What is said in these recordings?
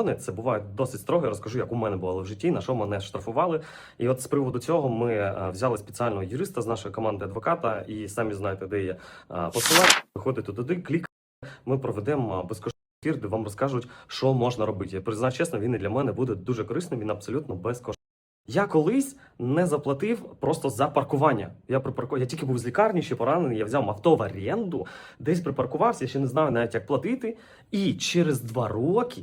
закони, це буває досить строго. Я розкажу, як у мене було в житті, на що мене штрафували. І от з приводу цього ми взяли спеціального юриста з нашої команди адвоката, і самі знаєте, де є а, посилання. Виходите туди, клікайте, ми проведемо а, безкоштовний ефір, де вам розкажуть, що можна робити. Я признаю чесно, він і для мене буде дуже корисним. Він абсолютно безкоштовний. Я колись не заплатив просто за паркування. Я припарку... я тільки був з лікарні, ще поранений. Я взяв авто в оренду, десь припаркувався, ще не знаю навіть як платити. І через два роки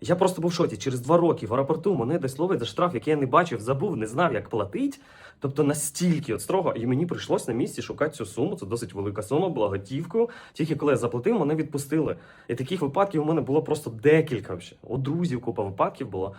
Я просто був в шоці. Через два роки в аеропорту мене десь ловить за штраф, який я не бачив, забув, не знав, як платити. Тобто настільки от строго, і мені прийшлось на місці шукати цю суму. Це досить велика сума, була готівкою. Тільки коли я заплатив, мене відпустили. І таких випадків у мене було просто декілька. Взагалі. У друзів купа випадків було.